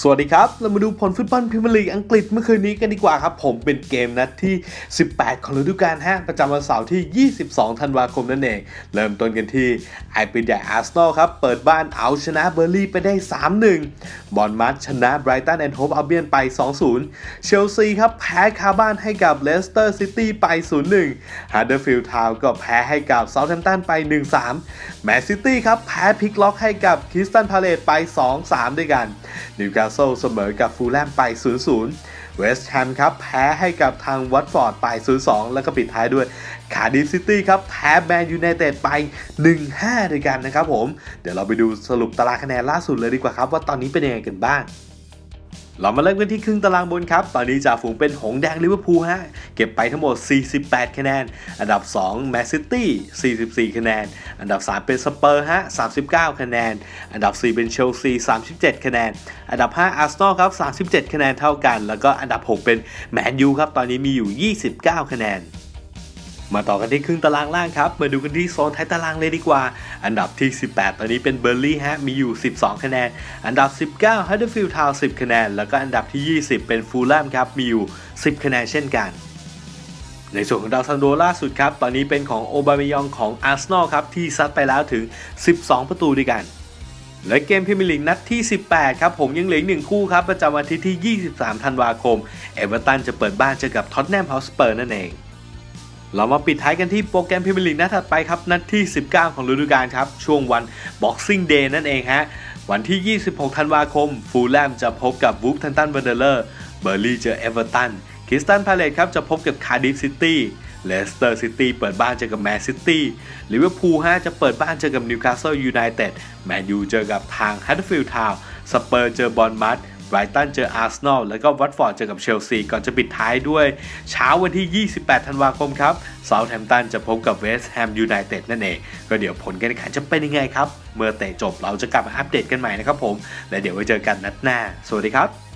สวัสดีครับ เรามาดูผลฟุตบอลพรีเมียร์ลีกอังกฤษเมื่อคืนนี้กันดีกว่าครับ ผมเป็นเกมนัดที่ 18 ของฤดูกาลฮะประจำวันเสาร์ที่ 22 ธันวาคมนั่นเอง เริ่มต้นกันที่ไอปินใหญ่อาร์เซนอลครับ เปิดบ้านเอาชนะเบอร์ลี่ไปได้ 3-1 บอลมัดชนะไบรตันแอนด์โฮปอัลเบียนไป 2-0 เชลซีครับ แพ้คาบ้านให้กับเลสเตอร์ซิตี้ไป 0-1ฮาร์เดอร์ฟิลด์ทาวน์ก็แพ้ให้กับเซาท์แฮมป์ตันไป 1-3แมนซิตี้ครับแพ้พิกล็อกให้กับคริสตันพาเลตไป 2-3 ด้วยกันนิวคาาเซิลเสมอกับฟูลแลมไป 0-0 เวสต์แฮมครับแพ้ให้กับทางวัตฟอร์ดไป 0-2 แล้วก็ปิดท้ายด้วยคาร์ดิฟซิตี้ครับแพ้แมนยูไนเต็ดไป 1-5 ด้วยกันนะครับผม เดี๋ยวเราไปดูสรุปตารางคะแนนล่าสุดเลยดีกว่าครับ ว่าตอนนี้เป็นยังไงกันบ้าง เรามาเริ่มกันที่ครึ่งตารางบนครับ ตอนนี้จ่าฝูงเป็นหงส์แดงลิเวอร์พูลฮะ เก็บไปทั้งหมด 48 คะแนน อันดับ 2 แมนซิตี้ 44 คะแนน อันดับ 3 เป็นสเปอร์ฮะ 39 คะแนน อันดับ 4 เป็นเชลซี 37 คะแนน อันดับ 5 อาร์เซนอลครับ 37 คะแนนเท่ากัน แล้วก็อันดับ 6 เป็นแมนยูครับ ตอนนี้มีอยู่ 29 คะแนน มาต่อกันที่ครึ่งตารางล่างครับ มาดูกันที่โซนท้ายตารางเลยดีกว่า อันดับที่ 18 ตอนนี้เป็นเบอร์ลี่ฮะ มีอยู่ 12 คะแนน อันดับ 19ฮัตเดอร์ฟิลด์ทาวน์10 คะแนน แล้วก็อันดับที่ 20 เป็นฟูลแลมครับ มีอยู่ 10 คะแนนเช่นกันในส่วนของดาวซันโดล่าสุดครับ ตอนนี้เป็นของโอบามายองของอาร์เซนอลครับ ที่ซัดไปแล้วถึง 12 ประตูด้วยกัน และเกมพรีเมียร์ลีกนัดที่ 18 ครับ ผมยังเหลืออีกหนึ่งคู่ครับประจำวันทิตย์ที่ 23 ธันวาคม เอเวอร์ตันจะเปิดบ้านเจอกับท็อตแนมฮอสเปอร์นั่นเอง เรามาปิดท้ายกันที่โปรแกรมพรีเมียร์ลีกนัดถัดไปครับ นัดที่ 19 ของฤดูกาลครับ ช่วงวัน Boxing Day นั่นเองฮะ วันที่ 26 ธันวาคม ฟูลแลมจะพบกับวูฟทันตันเบอร์เดเลอร์เบอร์ลี่เจอเอเวอร์ตันคริสตันพาเลตครับ จะพบกับคาร์ดิฟซิตี้เลสเตอร์ซิตี้เปิดบ้านเจอกับแมนซิตี้ลิเวอร์พูลฮะจะเปิดบ้านเจอกับนิวคาสเซิลยูไนเต็ดแมนยูเจอกับทางฮัตเตอร์ฟิลด์ทาวน์สเปอร์เจอบอลมัด ไบรตันเจออาร์เซนอลแล้วก็วัตฟอร์ดเจอกับเชลซีก่อนจะปิดท้ายด้วย เช้าวันที่ 28 ธันวาคมครับเซาท์แฮมป์ตันจะพบกับเวสต์แฮมยูไนเต็ดนั่นเอง ก็เดี๋ยวผลการแข่งขันจะเป็นยังไงครับ เมื่อเตะจบเราจะกลับมาอัปเดตกันใหม่นะครับผม และเดี๋ยวไว้เจอกันนัดหน้า สวัสดีครับ